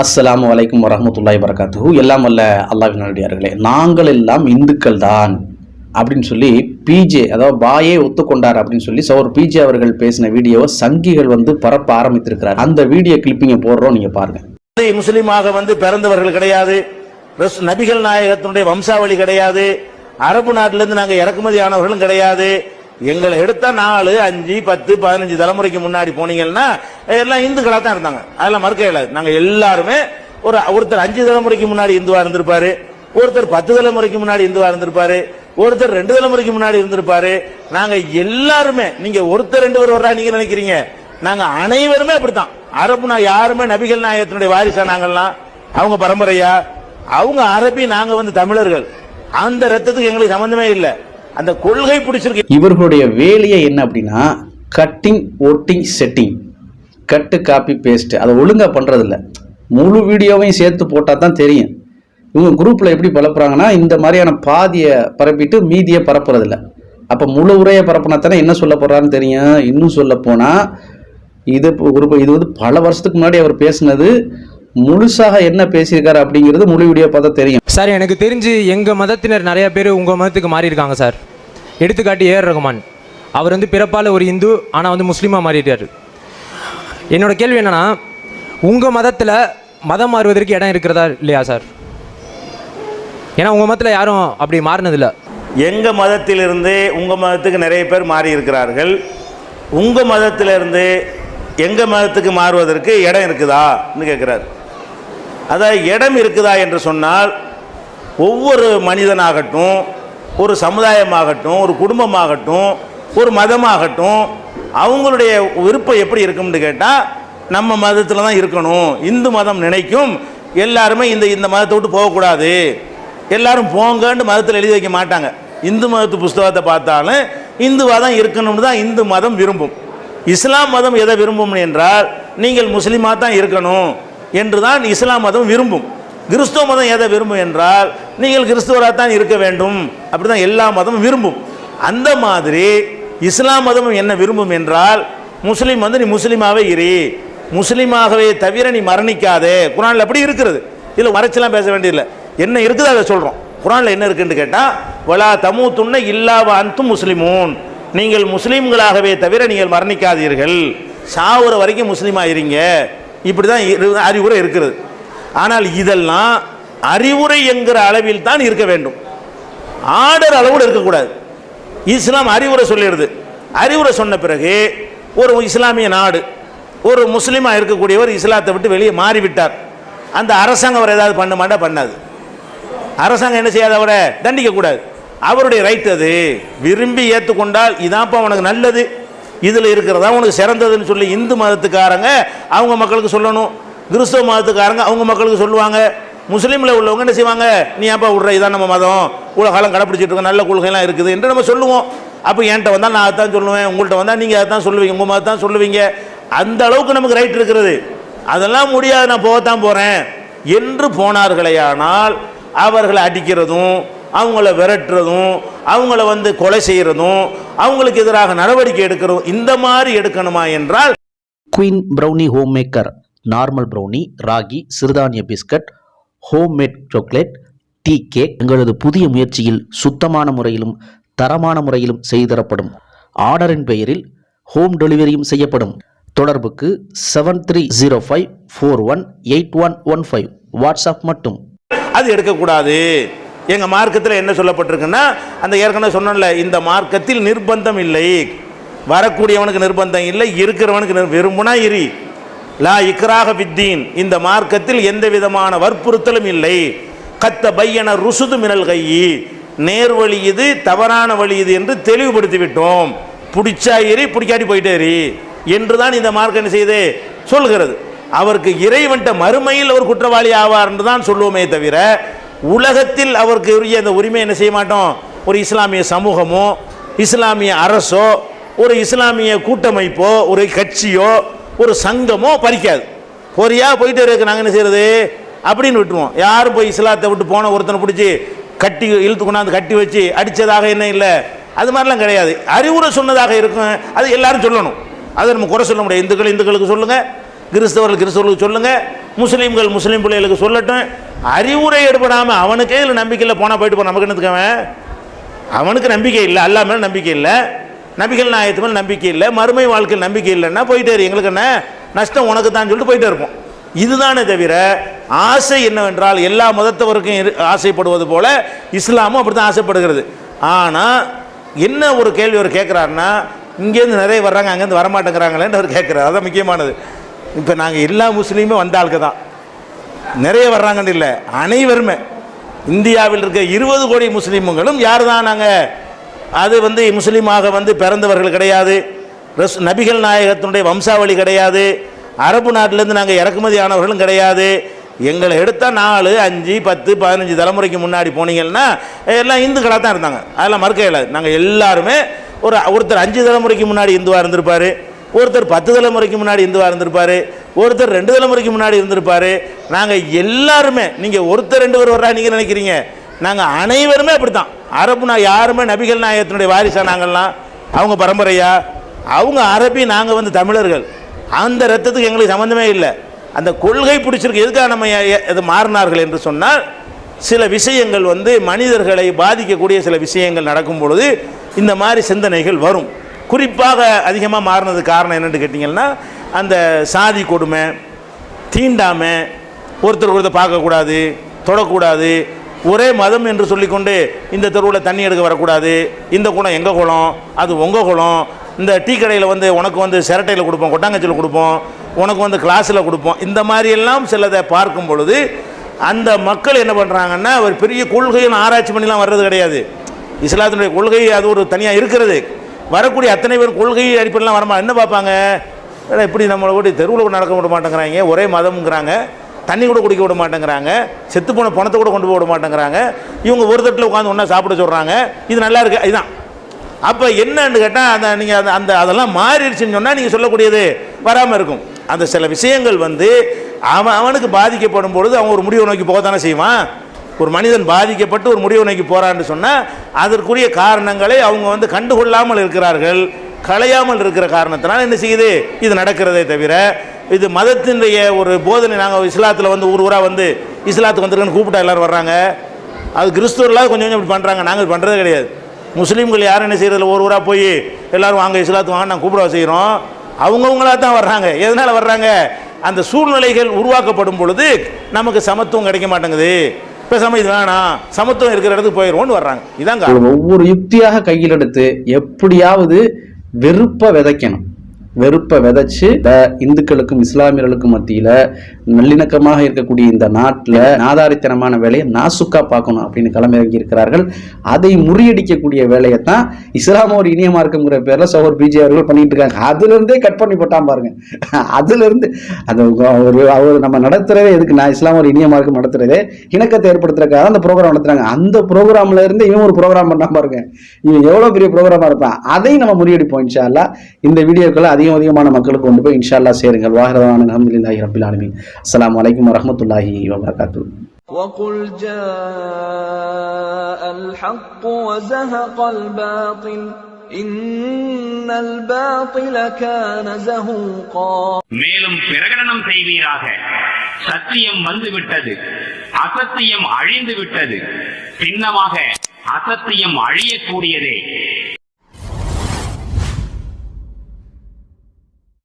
அஸ்ஸலாமு வலைக்கம் வரமத்துல்லாய் வரகாத்து எல்லாம் வல்ல அல்லாவின் நல்லடியார்களே நாங்கள் எல்லாம் இந்துக்கள் தான் அப்படின்னு சொல்லி பிஜே அதாவது பாயே ஒத்துக்கொண்டார் அப்படின்னு சொல்லி சௌர் பிஜே அவர்கள் பேசின வீடியோவை சங்கிகள் வந்து பரப்ப ஆரம்பித்திருக்கிறார். அந்த வீடியோ கிளிப்பிங்கை போடுறோம் நீங்க பாருங்க. முஸ்லீமாக வந்து பிறந்தவர்கள் கிடையாது. நபிகள் நாயகத்தினுடைய வம்சாவளி கிடையாது. அரபு நாட்டிலிருந்து நாங்கள் இறக்குமதி ஆனவர்களும் கிடையாது. எங்களை எடுத்தா நாலு அஞ்சு பத்து பதினஞ்சு தலைமுறைக்கு முன்னாடி போனீங்கன்னா எல்லாம் இந்துக்களா தான் இருந்தாங்க. அதெல்லாம் மறுக்க இல்லாது நாங்க எல்லாருமே ஒரு ஒருத்தர் அஞ்சு தலைமுறைக்கு முன்னாடி இந்துவா இருந்திருப்பாரு ஒருத்தர் பத்து தலைமுறைக்கு முன்னாடி இந்துவா இருந்திருப்பாரு ஒருத்தர் ரெண்டு தலைமுறைக்கு முன்னாடி இருந்திருப்பாரு. நாங்க எல்லாருமே நீங்க ஒருத்தர் ரெண்டு பேர் வர்றா நீங்க நினைக்கிறீங்க? நாங்க அனைவருமே அப்படித்தான். அரபு நான் யாருமே நபிகள் நாயகத்தினுடைய வாரிசா நாங்கள்லாம். அவங்க பரம்பரையா? அவங்க அரபி நாங்க வந்து தமிழர்கள். அந்த ரத்தத்துக்கு எங்களுக்கு சம்பந்தமே இல்லை. அந்த கொள்கை பிடிச்சிருக்கு. இவர்களுடைய வேலையே என்ன அப்படின்னா கட்டிங் ஓட்டிங் செட்டிங் கட்டு காப்பி பேஸ்ட் அதை ஒழுங்காக பண்ணுறதில்ல முழு வீடியோவையும் சேர்த்து போட்டால் தான் தெரியும். இவங்க குரூப்பில் எப்படி பரப்புறாங்கன்னா இந்த மாதிரியான பாதியை பரப்பிட்டு மீதியை பரப்புறதில்ல. அப்போ முழு உரையை பரப்புனா தானே என்ன சொல்ல போகிறான்னு தெரியும். இன்னும் சொல்ல போனால் இது குரூப் இது வந்து பல வருஷத்துக்கு முன்னாடி அவர் பேசினது முழுசாக என்ன பேசியிருக்காரு அப்படிங்கிறது முழு வீடியோ பார்த்தா தெரியும். சார் எனக்கு தெரிஞ்சு எங்கள் மதத்தினர் நிறைய பேர் உங்கள் மதத்துக்கு மாறி இருக்காங்க சார். எடுத்துக்காட்டி ஏஆர் ரகுமான். அவர் வந்து பிறப்பால் ஒரு இந்து ஆனால் வந்து முஸ்லீமாக மாறிட்டார். என்னோட கேள்வி என்னன்னா உங்கள் மதத்தில் மதம் மாறுவதற்கு இடம் இருக்கிறதா இல்லையா சார்? ஏன்னா உங்கள் மதத்தில் யாரும் அப்படி மாறினதில்ல. எங்க மதத்திலிருந்து உங்க மதத்துக்கு நிறைய பேர் மாறி இருக்கிறார்கள் உங்க மதத்திலிருந்து எங்க மதத்துக்கு மாறுவதற்கு இடம் இருக்குதான்னு கேட்கிறார் அதாவது இடம் இருக்குதா என்று சொன்னால் ஒவ்வொரு மனிதனாகட்டும் ஒரு சமுதாயமாகட்டும் ஒரு குடும்பமாகட்டும் ஒரு மதமாகட்டும் அவங்களுடைய விருப்பம் எப்படி இருக்கும்னு கேட்டால் நம்ம மதத்தில் தான் இருக்கணும். இந்து மதம் நினைக்கும். எல்லாருமே இந்த இந்த மதத்தை விட்டு போகக்கூடாது. எல்லாரும் போங்கன்னு மதத்தில் எழுதி வைக்க மாட்டாங்க. இந்து மதத்து புஸ்தகத்தை பார்த்தாலும் இந்துவாக தான் இருக்கணும்னு தான் இந்து மதம் விரும்பும். இஸ்லாம் மதம் எதை விரும்பும் என்றால் நீங்கள் முஸ்லீமாக தான் இருக்கணும். என்று தான் இஸ்லாம் மதம் விரும்பும். கிறிஸ்துவ மதம் எதை விரும்பும் என்றால் நீங்கள் கிறிஸ்துவராக தான் இருக்க வேண்டும். அப்படி தான் எல்லா மதமும் விரும்பும். அந்த மாதிரி இஸ்லாம் மதமும் என்ன விரும்பும் என்றால் முஸ்லீம் வந்து நீ முஸ்லீமாகவே இரு. முஸ்லீமாகவே தவிர நீ மரணிக்காதே. குரானில் அப்படி இருக்கிறது. இல்லை மறைச்செல்லாம் பேச வேண்டியதில்லை. என்ன இருக்குது அதை சொல்கிறோம் குரானில் என்ன இருக்குன்னு கேட்டால் வலா தமு துண்ண இல்லாவ அன்தும் முஸ்லிமூன். நீங்கள் முஸ்லீம்களாகவே தவிர நீங்கள் மரணிக்காதீர்கள். சாவுற வரைக்கும் முஸ்லீமாக இருங்க. இப்படி தான் அறிவுரை இருக்கிறது. ஆனால் இதெல்லாம் அறிவுரை என்கிற அளவில் தான் இருக்க வேண்டும். ஆர்டர் அளவில் இருக்கக்கூடாது. இஸ்லாம் அறிவுரை சொல்லிடுது. அறிவுரை சொன்ன பிறகு ஒரு இஸ்லாமிய நாடு ஒரு முஸ்லீமாக இருக்கக்கூடியவர் இஸ்லாத்தை விட்டு வெளியே மாறிவிட்டார். அந்த அரசாங்கம் அவர் ஏதாவது பண்ண மாட்டா பண்ணாது. அரசாங்கம் என்ன செய்யாத அவரை தண்டிக்கக்கூடாது. அவருடைய ரைட் அது. விரும்பி ஏற்றுக்கொண்டால் இதான்ப்பா உனக்கு நல்லது. இதில் இருக்கிறதா உனக்கு சிறந்ததுன்னு சொல்லி இந்து மதத்துக்காரங்க அவங்க மக்களுக்கு சொல்லணும். கிறிஸ்தவ மதத்துக்காரங்க அவங்க மக்களுக்கு சொல்லுவாங்க. முஸ்லீமில் உள்ளவங்க என்ன செய்வாங்க? நீ ஏன்ப்பா விட்ற? இதான் நம்ம மதம். உலகாலம் கடைப்பிடிச்சிட்டு இருக்கோம் நல்ல கொள்கைலாம் இருக்குது என்று நம்ம சொல்லுவோம். அப்போ என்கிட்ட வந்தால் நான் அதான் சொல்லுவேன். உங்கள்கிட்ட வந்தால் நீங்கள் அதான் சொல்லுவீங்க. உங்கள் மதம் தான் சொல்லுவீங்க. அந்த அளவுக்கு நமக்கு ரைட் இருக்கிறது அதெல்லாம் முடியாது. நான் போகத்தான் போகிறேன் என்று போனார்களேயானால் அவர்களை அடிக்கிறதும் அவங்கள விரட்டுறதும் அவங்கள வந்து கொலை செய்கிறதும் அவங்களுக்கு எதிராக நடவடிக்கை எடுக்கிறதும் இந்த மாதிரி எடுக்கணுமா என்றால் queen brownie home maker normal brownie ragi சிறுதானிய biscuit home made chocolate tea cake எங்களது புதிய முயற்சியில் சுத்தமான முறையிலும் தரமான முறையிலும் செய்து தரப்படும் ஆர்டரின் பெயரில் ஹோம் டெலிவரியும் செய்யப்படும். தொடர்புக்கு seven three zero five four one eight one one five WhatsApp மட்டும். அது எடுக்கக்கூடாது. எங்கள் மார்க்கத்தில் என்ன சொல்லப்பட்டிருக்குன்னா அந்த ஏற்கனவே சொன்னோம்ல இந்த மார்க்கத்தில் நிர்பந்தம் இல்லை. வரக்கூடியவனுக்கு நிர்பந்தம் இல்லை இருக்கிறவனுக்கு விரும்புனா இரி. லா இக்ராக வித்தீன் இந்த மார்க்கத்தில் எந்த விதமான வற்புறுத்தலும் இல்லை. கத்த பையன ருசுது மினல் கையி. நேர்வழி இது தவறான வழி இது என்று தெளிவுபடுத்தி விட்டோம். பிடிச்சா எரி பிடிக்காட்டி போயிட்டே எரி என்று தான் இந்த மார்க்கம் என்ன செய்து சொல்கிறது. அவருக்கு இறைவன்ட்ட மறுமையில் ஒரு குற்றவாளி ஆவார் என்று தான் சொல்லுவோமே தவிர உலகத்தில் அவருக்கு உரிய அந்த உரிமை என்ன செய்ய மாட்டோம்? ஒரு இஸ்லாமிய சமூகமோ இஸ்லாமிய அரசோ ஒரு இஸ்லாமிய கூட்டமைப்போ ஒரு கட்சியோ ஒரு சங்கமோ பறிக்காது. பொறியா போயிட்டு இருக்கு நாங்கள் என்ன செய்யறது? அப்படின்னு விட்டுருவோம். யாரும் போய் இஸ்லாத்தை விட்டு போன ஒருத்தனை பிடிச்சி கட்டி இழுத்து கொண்டாந்து கட்டி வச்சு அடித்ததாக என்ன இல்லை? அது மாதிரிலாம் கிடையாது. அறிவுரை சொன்னதாக இருக்கும். அது எல்லாரும் சொல்லணும். அதை நம்ம குறை சொல்ல முடியாது. இந்துக்கள் இந்துக்களுக்கு சொல்லுங்கள் கிறிஸ்தவர்கள் கிறிஸ்தவர்களுக்கு சொல்லுங்க முஸ்லீம்கள் முஸ்லீம் பிள்ளைகளுக்கு சொல்லட்டும். அறிவுரை ஏற்படாமல் அவனுக்கே இதில் நம்பிக்கை இல்லை போனால் போயிட்டு போன நமக்கு என்னத்துக்கவன் அவனுக்கு நம்பிக்கை இல்லை அல்லா மேலே நம்பிக்கை இல்லை. நபிகள் நாயத்து மேலே நம்பிக்கை இல்லை மறுமை வாழ்க்கையில் நம்பிக்கை இல்லைன்னா போயிட்டே எங்களுக்கு என்ன? நஷ்டம் உனக்கு தான் சொல்லிட்டு போயிட்டே இருப்போம். இதுதானே தவிர ஆசை என்னவென்றால் எல்லா மதத்தவருக்கும் இரு- ஆசைப்படுவது போல இஸ்லாமும் அப்படி தான் ஆசைப்படுகிறது. ஆனால் என்ன ஒரு கேள்வி அவர் கேட்குறாருன்னா இங்கேருந்து நிறைய வர்றாங்க அங்கேருந்து வரமாட்டேங்கிறாங்களேன்னு அவர் கேட்குறாரு அதான் முக்கியமானது. இப்போ நாங்கள் எல்லா முஸ்லீமும் வந்த ஆளுக்கு தான். நிறைய வர்றாங்கன்னு இல்லை. அனைவருமே. இந்தியாவில் இருக்க இருபது கோடி முஸ்லீம்களும் யார் தான் நாங்கள் அது வந்து முஸ்லீமாக வந்து பிறந்தவர்கள் கிடையாது. ரஸ் நபிகள் நாயகத்தினுடைய வம்சாவளி கிடையாது. அரபு நாட்டிலேருந்து நாங்கள் இறக்குமதி ஆனவர்களும் கிடையாது. எங்களை எடுத்தால் நாலு அஞ்சு பத்து பதினஞ்சு தலைமுறைக்கு முன்னாடி போனீங்கன்னா எல்லாம் இந்துக்களாக தான் இருந்தாங்க. அதெல்லாம் மறுக்க இயலாது நாங்கள் எல்லாருமே ஒரு ஒருத்தர் அஞ்சு தலைமுறைக்கு முன்னாடி இந்துவாக இருந்திருப்பார். ஒருத்தர் பத்து தலைமுறைக்கு முன்னாடி இந்துவாக இருந்திருப்பார் ஒருத்தர் ரெண்டு தலைமுறைக்கு முன்னாடி இருந்திருப்பார். நாங்கள் எல்லாருமே நீங்கள் ஒருத்தர் ரெண்டு பேர் வர்றா நீங்கள் நினைக்கிறீங்க? நாங்கள் அனைவருமே அப்படி தான் அரபு நான் யாருமே நபிகள் நாயகத்தினுடைய வாரிசா நாங்கள்லாம் அவங்க பரம்பரையா? அவங்க அரபி நாங்கள் வந்து தமிழர்கள். அந்த ரத்தத்துக்கு எங்களுக்கு சம்மந்தமே இல்லை. அந்த கொள்கை பிடிச்சிருக்கு. எதுக்காக நம்ம இது மாறினார்கள் என்று சொன்னால் சில விஷயங்கள் வந்து மனிதர்களை பாதிக்கக்கூடிய சில விஷயங்கள் நடக்கும் பொழுது இந்த மாதிரி சிந்தனைகள் வரும். குறிப்பாக அதிகமாக மாறினது காரணம் என்னென்னு கேட்டிங்கன்னா அந்த சாதி கொடுமை தீண்டாமை ஒருத்தர் ஒருத்தர் பார்க்கக்கூடாது தொடக்கூடாது ஒரே மதம் என்று சொல்லிக்கொண்டு இந்த தெருவில் தண்ணி எடுக்க வரக்கூடாது இந்த குளம் எங்கள் குளம் அது உங்கள் குளம் இந்த டீ கடையில் வந்து உனக்கு வந்து சிரட்டையில் கொடுப்போம் கொட்டாங்கச்சியில் கொடுப்போம் உனக்கு வந்து கிளாஸில் கொடுப்போம் இந்த மாதிரியெல்லாம் சிலதை பார்க்கும் பொழுது அந்த மக்கள் என்ன பண்ணுறாங்கன்னா ஒரு பெரிய கொள்கையின் ஆராய்ச்சி பண்ணிலாம் வர்றது கிடையாது. இஸ்லாத்தினுடைய கொள்கை அது ஒரு தனியாக இருக்கிறது. வரக்கூடிய அத்தனை பேர் கொள்கை அடிப்படையிலாம் வரமா? என்ன பார்ப்பாங்க? இப்படி நம்மளை கூட தெருவில் கூட நடக்க விட மாட்டேங்கிறாங்க. ஒரே மதம்ங்கிறாங்க. தண்ணி கூட குடிக்க விட மாட்டேங்கிறாங்க. செத்து போன பணத்தை கூட கொண்டு போக விட மாட்டேங்கிறாங்க. இவங்க ஒரு தட்டில் உட்காந்து ஒன்றா சாப்பிட சொல்கிறாங்க இது நல்லா இருக்குது இதுதான் அப்போ என்னன்னு கேட்டால் அந்த நீங்கள் அந்த அந்த அதெல்லாம் மாறிடுச்சுன்னு சொன்னால் நீங்கள் சொல்லக்கூடியது வராமல் இருக்கும். அந்த சில விஷயங்கள் வந்து அவன் அவனுக்கு பாதிக்கப்படும் பொழுது அவன் ஒரு முடிவை நோக்கி போக தானே செய்வான்? ஒரு மனிதன் பாதிக்கப்பட்டு ஒரு முடிவு நோக்கி போகிறான்னு சொன்னால் அதற்குரிய காரணங்களை அவங்க வந்து கண்டுகொள்ளாமல் இருக்கிறார்கள் களையாமல் இருக்கிற காரணத்தினால் என்ன செய்யுது? இது நடக்கிறதே தவிர இது மதத்தினுடைய ஒரு போதனை. நாங்கள் இஸ்லாத்தில் வந்து ஊர் ஊராக வந்து இஸ்லாத்துக்கு வந்துருக்குன்னு கூப்பிட்டா எல்லாரும் வர்றாங்க. அது கிறிஸ்துவர்களாக கொஞ்சம் கொஞ்சம் இப்படி பண்ணுறாங்க நாங்கள் பண்ணுறது கிடையாது. முஸ்லீம்கள் யாரும் என்ன செய்கிறதில்ல ஒரு ஊராக போய் எல்லோரும் வாங்க இஸ்லாத்துக்கு வாங்க நாங்கள் கூப்பிட செய்கிறோம் அவங்கவுங்களா தான் வர்றாங்க. எதனால் வர்றாங்க? அந்த சூழ்நிலைகள் உருவாக்கப்படும் பொழுது நமக்கு சமத்துவம் கிடைக்க மாட்டேங்குது. பேசாம இது வேணாம். சமத்துவம் இருக்கிற இடத்துக்கு போயிடுவோம்னு வர்றாங்க. காரணம். ஒவ்வொரு யுக்தியாக கையில் எடுத்து எப்படியாவது வெறுப்பை விதைக்கணும். வெறுப்பை விதைச்சு இந்த இந்துக்களுக்கும் இஸ்லாமியர்களுக்கும் மத்தியில நல்லிணக்கமாக இருக்கக்கூடிய இந்த நாட்டில் நாதாரித்தனமான வேலையை நாசுக்கா பார்க்கணும் அப்படின்னு களமிறங்கி இருக்கிறார்கள் அதை முறியடிக்கக்கூடிய வேலையை தான் இஸ்லாமோர் ஒரு இனிய மார்க்கம்ங்கிற பேர்ல சோர் பிஜே அவர்கள் பண்ணிட்டு இருக்காங்க. அதுலேருந்தே கட் பண்ணி போட்டான் பாருங்க. அதுலேருந்து அந்த ஒரு அவர் நம்ம நடத்துகிறதே எதுக்கு? நான் இஸ்லாம் ஒரு இனிய மார்க்கம் நடத்துகிறதே இணக்கத்தை ஏற்படுத்துறதுக்காக அந்த ப்ரோக்ராம் நடத்துறாங்க. அந்த ப்ரோக்ராம்ல இருந்து இவன் ஒரு ப்ரோக்ராம் பண்ணா பாருங்க. இவன் எவ்வளோ பெரிய ப்ரோக்ராமா இருப்பான்? அதையும் நம்ம முறியடிப்போம் இன்ஷால்லா இந்த வீடியோக்களை அதிகம் அதிகமான மக்களுக்கு கொண்டு போய் இன்ஷால்லா சேருங்கள். வாகரதான அலமதுல்லாஹி ரபில் ஆலமின். அஸ்ஸலாமு அலைக்கும் வரஹ்மத்துல்லாஹி வபரகாத்துஹு وقل جاء الحق وزهق الباطل إن الباطل كان زهوقا மேலும் பிரகடனம் செய்வீராக சத்தியம் வந்துவிட்டது அசத்தியம் அழிந்து விட்டது சின்னமாக அசத்தியம் அழியக்கூடியதே